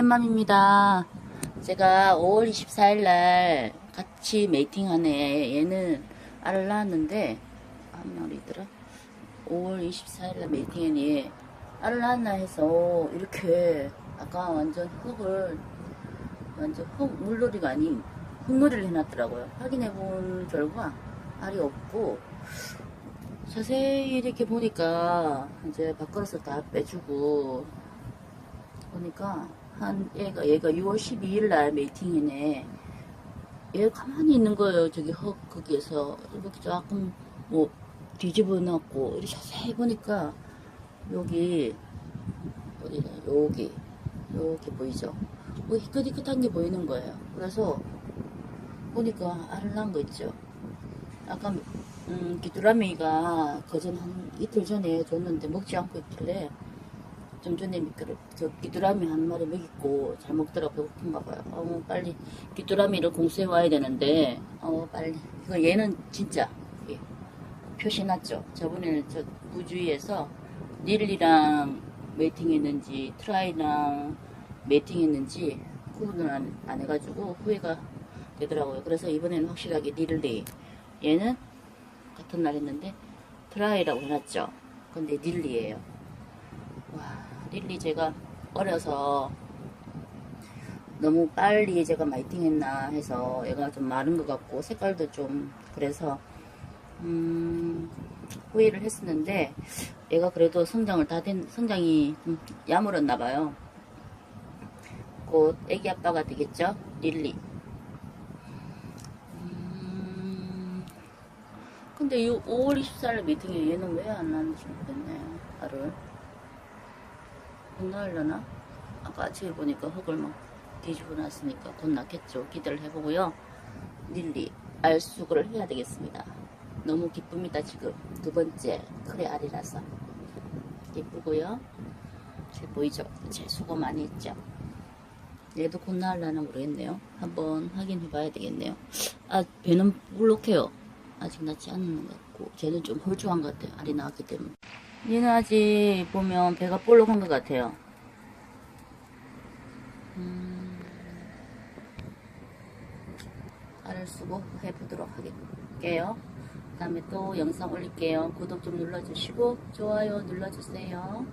뺀맘입니다. 제가 5월 24일 날 같이 메이팅하네. 얘는 알을 낳았는데, 한 마리더라? 5월 24일 날 메이팅한 얘 알을 낳았나 해서 이렇게 아까 완전 흙을, 완전 흙, 물놀이가 아닌 흙놀이를 해놨더라고요. 확인해 본 결과 알이 없고, 자세히 이렇게 보니까 이제 밥그릇을 다 빼주고 보니까 한 얘가 얘가 6월 12일 날 메이팅이네. 얘 가만히 있는 거예요. 저기 흙 거기에서 이렇게 조금 뭐 뒤집어 놨고 이렇게 자세히 보니까 여기 어디다 여기 여기 보이죠? 뭐 희끗희끗한 게 보이는 거예요. 그래서 보니까 알을 낳은 거 있죠. 아까 음, 귀뚜라미가 거전 한 이틀 전에 줬는데 먹지 않고 있길래 좀 전에 미끄러, 저 귀뚜라미 한 마리 먹이고 잘 먹더라 배고픈가 봐요. 어, 빨리 귀뚜라미를 공수해 와야 되는데 어 빨리 이거 얘는 진짜 예, 표시 났죠. 저번에 저 부주의에서 닐리랑 메이팅했는지 트라이랑 메이팅했는지 구분을 안, 안 해가지고 후회가 되더라고요. 그래서 이번에는 확실하게 닐리 얘는 같은 날 했는데 트라이라고 해놨죠. 근데 닐리예요. 와 릴리 제가 어려서 너무 빨리 제가 마이팅했나 해서 얘가 좀 마른 것 같고 색깔도 좀 그래서 음, 후회를 했었는데 얘가 그래도 성장을 다 된 성장이 좀 야물었나 봐요. 곧 애기 아빠가 되겠죠? 릴리. 음, 근데 이 5월 24일 미팅에 얘는 왜 안 나는지 모르겠네. 알을. 못 나으려나? 아까 아침에 보니까 흙을 막 뒤집어 놨으니까 곧 낳겠죠. 기대를 해보고요. 릴리, 알수구를 해야 되겠습니다. 너무 기쁩니다, 지금. 두 번째, 크레 알이라서. 기쁘고요. 잘 보이죠? 제 수고 많이 했죠? 얘도 곧 나으려나 모르겠네요. 한번 확인해 봐야 되겠네요. 아, 배는 물록해요. 아직 낳지 않는 것 같고. 쟤는 좀 홀쭉한 것 같아요. 알이 나왔기 때문에. 얘는 아직 보면 배가 볼록한 것 같아요. 음, 알을 쓰고 해보도록 할게요. 그 다음에 또 영상 올릴게요. 구독 좀 눌러주시고 좋아요 눌러주세요.